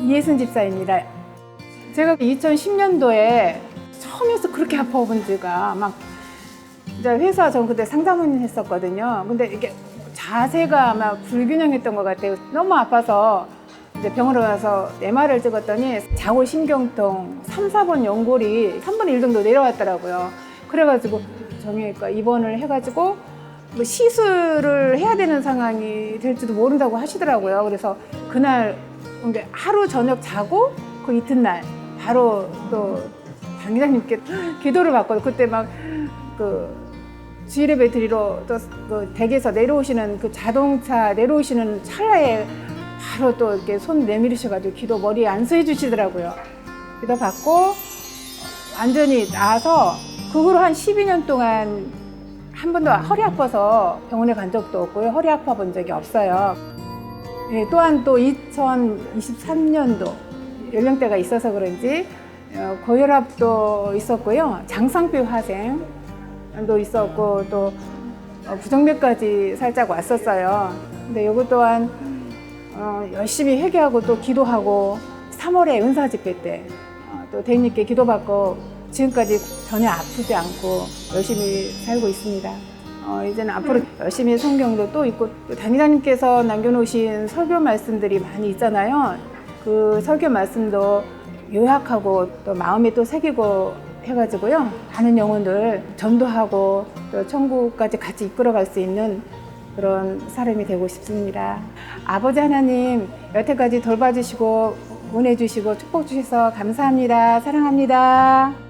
이예순 집사입니다. 제가 2010년도에 처음에서 그렇게 아파본 지가 막 이제 회사 전 그때 상담원 했었거든요. 근데 이게 자세가 아마 불균형했던 것 같아요. 너무 아파서 이제 병원에 가서 MR을 찍었더니 자골 신경통 3, 4번 연골이 3분의 1 정도 내려왔더라고요. 그래가지고 정형외과 입원을 해가지고 뭐 시술을 해야 되는 상황이 될지도 모른다고 하시더라고요. 그래서 그날 이제 하루 저녁 자고 그 이튿날 바로 또 당기자님께 기도를 받고 그때 막그 주일의 배터리로 또그 댁에서 내려오시는 그 자동차 내려오시는 찰나에 바로 또 이렇게 손 내밀으셔가지고 기도 머리에 안수해 주시더라고요. 기도 받고 완전히 나아서 그 후로 한 12년 동안 한 번도 허리 아파서 병원에 간 적도 없고요. 허리 아파 본 적이 없어요. 예, 또한 또 2023년도 연령대가 있어서 그런지 어, 고혈압도 있었고요. 장상비 화생도 있었고 또 어, 부정맥까지 살짝 왔었어요. 근데 이것 또한 어, 열심히 회개하고 또 기도하고 3월에 은사 집회 때 어, 또 대인님께 기도받고 지금까지 전혀 아프지 않고 열심히 살고 있습니다. 어, 이제는 앞으로 열심히 성경도 또 있고 또 당의자님께서 남겨놓으신 설교 말씀들이 많이 있잖아요. 그 설교 말씀도 요약하고 또 마음에 또 새기고 해가지고요. 많은 영혼들 전도하고 또 천국까지 같이 이끌어갈 수 있는 그런 사람이 되고 싶습니다. 아버지 하나님 여태까지 돌봐주시고 은혜 주시고 축복 주셔서 감사합니다. 사랑합니다.